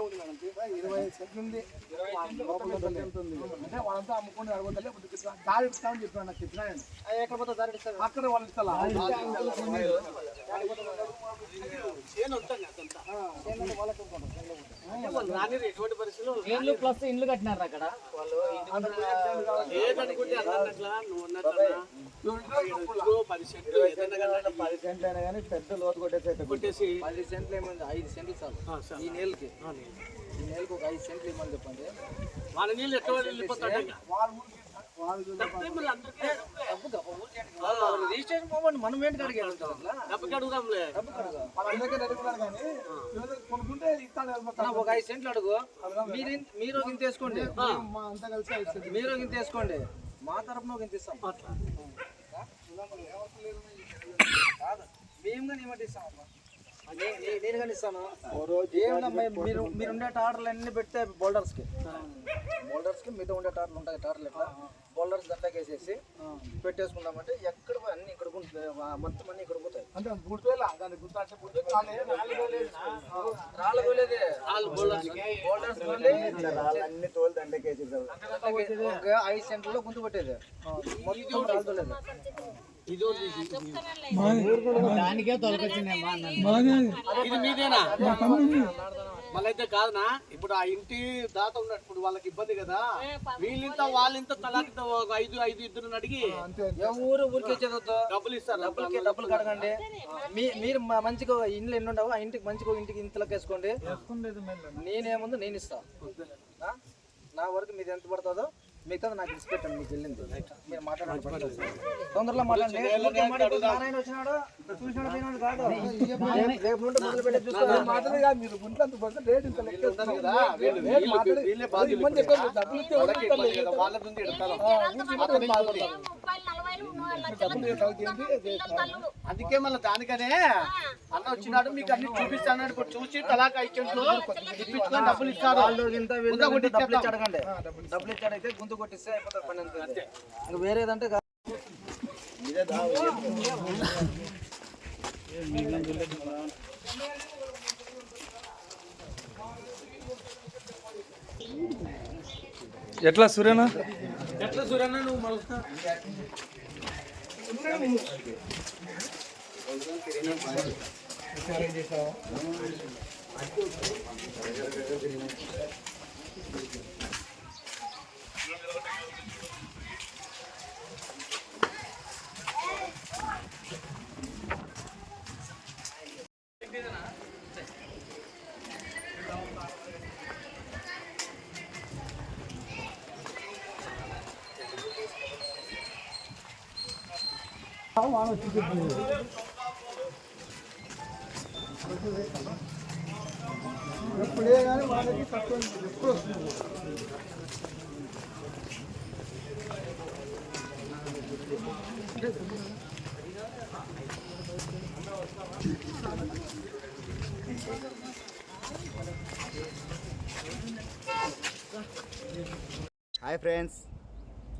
ఉన్నా ఇరవై సెంట్లు ఉంది. అంటే వాళ్ళంతా అమ్ముకొని అడగొద్దాలే దారి ఇస్తామని చెప్పాను నాకు చెప్పినా నేను. అక్కడ వాళ్ళు ఇండ్లు ప్లస్ ఇండ్లు కట్టినారు అక్కడ. వాళ్ళు పది సెంట్లు అయినా కానీ పెద్ద లోతు కొట్టేసి కొట్టేసి పది సెంట్లు ఏమైంది ఐదు సెంట్లు చాలు. ఈ నేలకి. ఈ నేలకు ఒక ఐదు సెంట్లు ఇవ్వమని చెప్పండి. వాళ్ళ నీళ్ళు ఎట్లా వెళ్ళిపోతాడు రిజిస్ట్రేషన్ పోమండి మనం ఏంటి అడిగి డబ్బుకి అడుగుదాంలే. కొనుక్కుంటే ఇస్తాను. ఒక ఐదు సెంట్లు అడుగు. మీరు మీరు ఇంత వేసుకోండి. మా అంతా కలిసి ఐదు సెంట్లు. మీరు ఇంత వేసుకోండి. మా తరపున ఒక ఇంత ఇస్తాం. కాదు మేము కానీ ఏమంటే ఇస్తామమ్మా నేను కానీ ఇస్తాను. మీరు మీరు ఉండే టాటర్లు అన్ని పెడితే బోల్డర్స్కి బోల్డర్స్కి మీతో ఉండే టాటర్లు ఉంటాయి టాటర్లు ఎట్లా? బోల్డర్స్ దాంట్లోకి వేసేసి పెట్టేసుకున్నామంటే ఎక్కడ అన్ని ఇక్కడ మొత్తం అన్ని ఇక్కడ పోతాయి. అంటే గుర్తువేలా దాన్ని గుర్తు అంటే బోల్డర్స్ పోలే అన్ని తోలు దండకేసి ఒక ఐదు సెంటర్లో గుంతు పట్టేది. మొత్తం రాళ్ళు తోలేదు. దానికే తొలకొచ్చిందేమా ఇది మీదేనా? మళ్ళీ అయితే కాదునా? ఇప్పుడు ఆ ఇంటి దాత ఉన్నాడు. ఇప్పుడు వాళ్ళకి ఇబ్బంది కదా? వీళ్ళింత వాళ్ళింత తలాకి ఒక ఐదు ఐదు ఇద్దరు అడిగి ఊరు ఊరికి వచ్చేదొద్దు డబ్బులు ఇస్తారు డబ్బులకి డబ్బులు కడగండి. మీ మీరు మా మంచిగా ఇండ్లు ఎన్ని ఉండవు ఆ ఇంటికి మంచిగా ఇంటికి ఇంతలోకి వేసుకోండి. నేనేముందో నేను ఇస్తా? నా వరకు మీది ఎంత పడుతుందో మిగతా నాకు ఇచ్చి పెట్టండి మీకు వెళ్ళింది. మీరు మాట్లాడండి. తొందరలో మాట్లాడండి. నారాయణ వచ్చినాడు చూసినాడు అందుకే మళ్ళీ దానికనే అన్న వచ్చినాడు మీకు అన్ని చూపిస్తాను ఇప్పుడు చూసి తలాకా ఇచ్చిండు ఇప్పించుకొని డబ్బులు ఇస్తారు డబ్బులు ఇచ్చేద్దాం. ఇచ్చి అడగండి డబ్బులు ఇచ్చి అడిగితే గుంతు కొట్టిస్తే అయిపోతుంది పని అంతే. ఇంకా వేరేదంటే కాదు. ఎట్లా సూర్యనా? ఎట్లా సూర్యనా నువ్వు మళ్ళీ ఎప్పుడే కానీ వాళ్ళకి తక్కువ ఎప్పుడు వస్తుంది hi friends